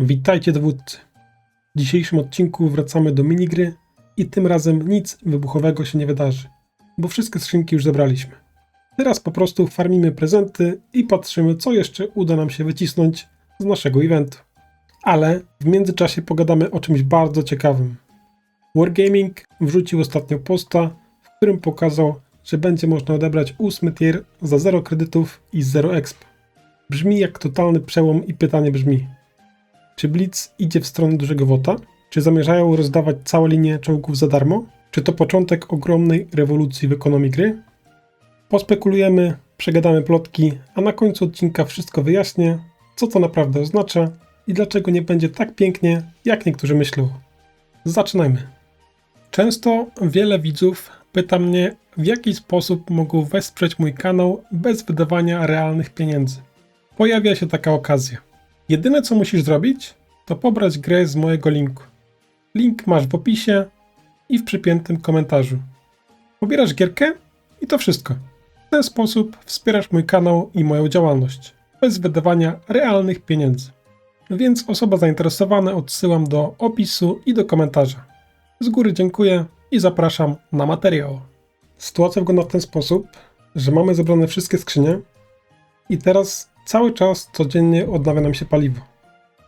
Witajcie dowódcy. W dzisiejszym odcinku wracamy do minigry i tym razem nic wybuchowego się nie wydarzy, bo wszystkie skrzynki już zebraliśmy. Teraz po prostu farmimy prezenty i patrzymy, co jeszcze uda nam się wycisnąć z naszego eventu. Ale w międzyczasie pogadamy o czymś bardzo ciekawym. Wargaming wrzucił ostatnio posta, w którym pokazał, że będzie można odebrać ósmy tier za 0 kredytów i 0 exp. Brzmi jak totalny przełom i pytanie brzmi, czy Blitz idzie w stronę dużego wota? Czy zamierzają rozdawać całe linie czołgów za darmo? Czy to początek ogromnej rewolucji w ekonomii gry? Pospekulujemy, przegadamy plotki, a na końcu odcinka wszystko wyjaśnię, co to naprawdę oznacza i dlaczego nie będzie tak pięknie, jak niektórzy myślą. Zaczynajmy. Często wiele widzów pyta mnie, w jaki sposób mogą wesprzeć mój kanał bez wydawania realnych pieniędzy. Pojawia się taka okazja. Jedyne co musisz zrobić, to pobrać grę z mojego linku. Link masz w opisie i w przypiętym komentarzu. Pobierasz gierkę i to wszystko. W ten sposób wspierasz mój kanał i moją działalność, bez wydawania realnych pieniędzy. Więc osoba zainteresowana odsyłam do opisu i do komentarza. Z góry dziękuję i zapraszam na materiał. Sytuacja wygląda w ten sposób, że mamy zebrane wszystkie skrzynie i teraz cały czas codziennie odnawia nam się paliwo.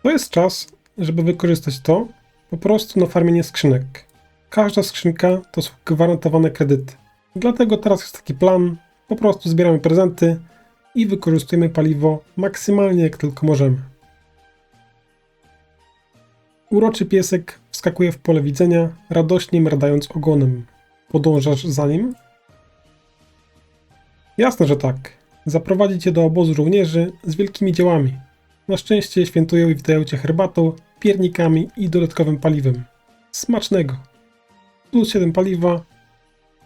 To jest czas, żeby wykorzystać to po prostu na farmienie skrzynek. Każda skrzynka to są gwarantowane kredyty. Dlatego teraz jest taki plan, po prostu zbieramy prezenty i wykorzystujemy paliwo maksymalnie jak tylko możemy. Uroczy piesek wskakuje w pole widzenia, radośnie merdając ogonem. Podążasz za nim? Jasne, że tak. Zaprowadzi cię do obozu żołnierzy z wielkimi dziełami. Na szczęście świętują i witają cię herbatą, piernikami i dodatkowym paliwem. Smacznego! Plus 7 paliwa.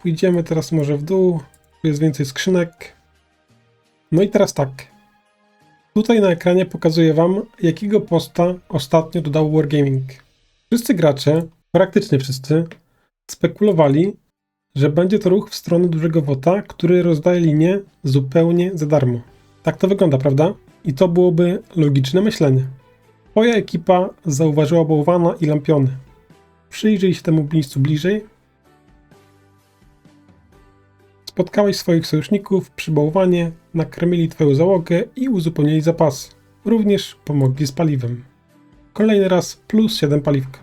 Pójdziemy teraz może w dół. Tu jest więcej skrzynek. No i teraz tak. Tutaj na ekranie pokazuję wam, jakiego posta ostatnio dodał Wargaming. Wszyscy gracze, praktycznie wszyscy, spekulowali, że będzie to ruch w stronę dużego wota, który rozdaje linię zupełnie za darmo. Tak to wygląda, prawda? I to byłoby logiczne myślenie. Twoja ekipa zauważyła bałwana i lampiony. Przyjrzyj się temu miejscu bliżej. Spotkałeś swoich sojuszników przy bałwanie, nakarmili twoją załogę i uzupełnili zapasy. Również pomogli z paliwem. Kolejny raz plus 7 paliwka.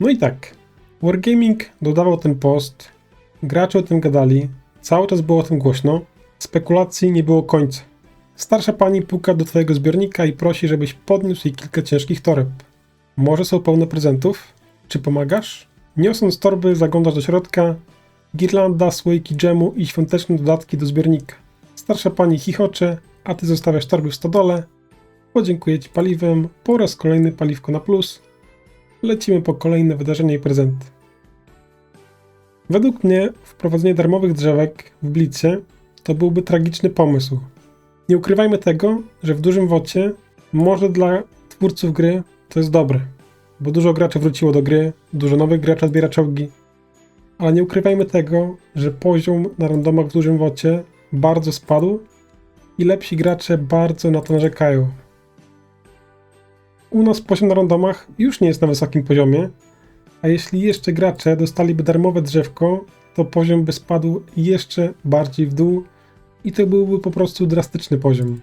No i tak, Wargaming dodawał ten post, gracze o tym gadali, cały czas było o tym głośno, spekulacji nie było końca. Starsza pani puka do twojego zbiornika i prosi, żebyś podniósł jej kilka ciężkich toreb. Może są pełne prezentów? Czy pomagasz? Niosąc torby, zaglądasz do środka. Girlanda, słoiki dżemu i świąteczne dodatki do zbiornika. Starsza pani chichocze, a ty zostawiasz torby w stodole. Podziękuję ci paliwem, po raz kolejny paliwko na plus. Lecimy po kolejne wydarzenia i prezenty. Według mnie wprowadzenie darmowych drzewek w Blicie to byłby tragiczny pomysł. Nie ukrywajmy tego, że w dużym wocie może dla twórców gry to jest dobre, bo dużo graczy wróciło do gry, dużo nowych graczy odbiera czołgi, ale nie ukrywajmy tego, że poziom na randomach w dużym wocie bardzo spadł i lepsi gracze bardzo na to narzekają. U nas poziom na randomach już nie jest na wysokim poziomie, a jeśli jeszcze gracze dostaliby darmowe drzewko, to poziom by spadł jeszcze bardziej w dół i to byłby po prostu drastyczny poziom.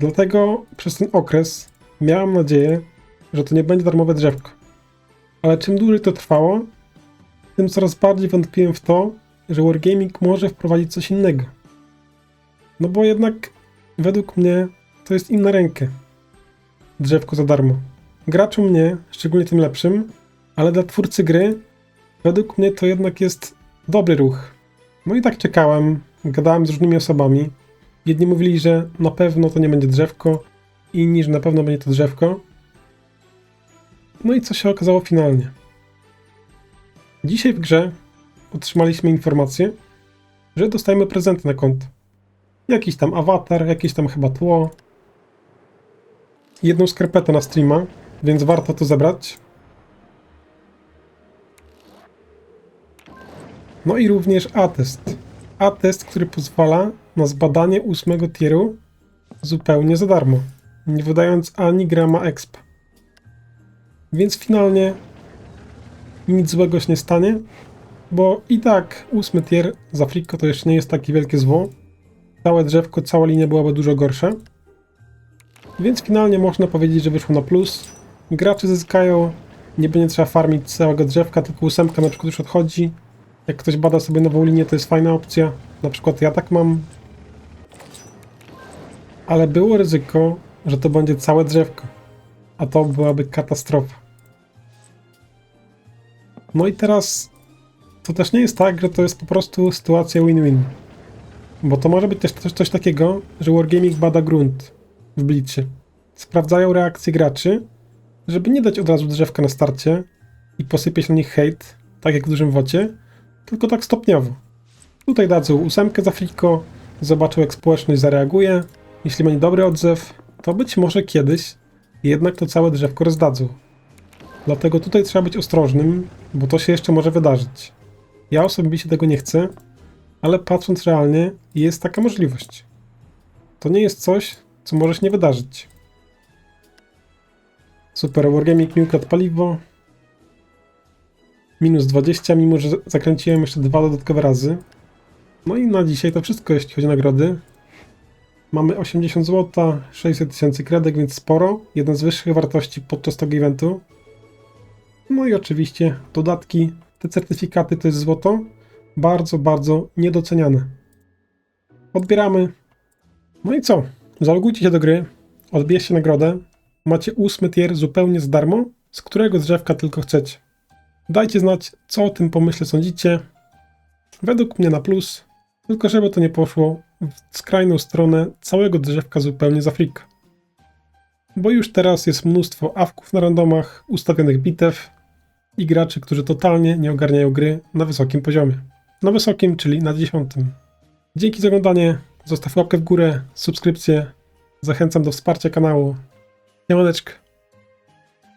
Dlatego przez ten okres miałem nadzieję, że to nie będzie darmowe drzewko. Ale czym dłużej to trwało, tym coraz bardziej wątpiłem w to, że Wargaming może wprowadzić coś innego. No bo jednak według mnie to jest im na rękę. Drzewko za darmo. Graczom nie, szczególnie tym lepszym, ale dla twórcy gry według mnie to jednak jest dobry ruch. No i tak czekałem, gadałem z różnymi osobami. Jedni mówili, że na pewno to nie będzie drzewko, inni, że na pewno będzie to drzewko. No i co się okazało finalnie? Dzisiaj w grze otrzymaliśmy informację, że dostajemy prezenty na konto. Jakiś tam awatar, jakieś tam chyba tło. Jedną skarpetę na streama, więc warto to zebrać. No i również atest. Atest, który pozwala na zbadanie ósmego tieru zupełnie za darmo. nie wydając ani grama exp. Więc finalnie nic złego się nie stanie, bo i tak ósmy tier za Friko to jeszcze nie jest takie wielkie zło. Całe drzewko, cała linia byłaby dużo gorsza. Więc finalnie można powiedzieć, że wyszło na plus. Gracze zyskają, nie będzie trzeba farmić całego drzewka, tylko ósemka na przykład już odchodzi. Jak ktoś bada sobie nową linię, to jest fajna opcja. Na przykład ja tak mam. Ale było ryzyko, że to będzie całe drzewko. A to byłaby katastrofa. No i teraz to też nie jest tak, że to jest po prostu sytuacja win-win. Bo to może być też coś, coś takiego, że Wargaming bada grunt w Blitzie. Sprawdzają reakcje graczy, żeby nie dać od razu drzewka na starcie i posypieć na nich hejt, tak jak w dużym wocie, tylko tak stopniowo. Tutaj dadzą ósemkę za friko, zobaczą jak społeczność zareaguje. Jeśli będzie dobry odzew, to być może kiedyś jednak to całe drzewko rozdadzą. Dlatego tutaj trzeba być ostrożnym, bo to się jeszcze może wydarzyć. Ja osobiście tego nie chcę, ale patrząc realnie, jest taka możliwość. To nie jest coś, co może się nie wydarzyć. Super, Wargaming mi ukradł paliwo. Minus 20, mimo że zakręciłem jeszcze dwa dodatkowe razy. No i na dzisiaj to wszystko, jeśli chodzi o nagrody. Mamy 80 zł, 600 tysięcy kredek, więc sporo. Jedna z wyższych wartości podczas tego eventu. No i oczywiście dodatki. Te certyfikaty to jest złoto. Bardzo, bardzo niedoceniane. Odbieramy. No i co? Zalogujcie się do gry, odbierzcie nagrodę. Macie ósmy tier zupełnie za darmo, z którego drzewka tylko chcecie. Dajcie znać, co o tym pomyśle sądzicie. Według mnie na plus, tylko żeby to nie poszło w skrajną stronę całego drzewka zupełnie z Afrika. Bo już teraz jest mnóstwo awków na randomach, ustawionych bitew i graczy, którzy totalnie nie ogarniają gry na wysokim poziomie. Na wysokim, czyli na dziesiątym. Dzięki za oglądanie, zostaw łapkę w górę, subskrypcję, zachęcam do wsparcia kanału. Siemaneczko.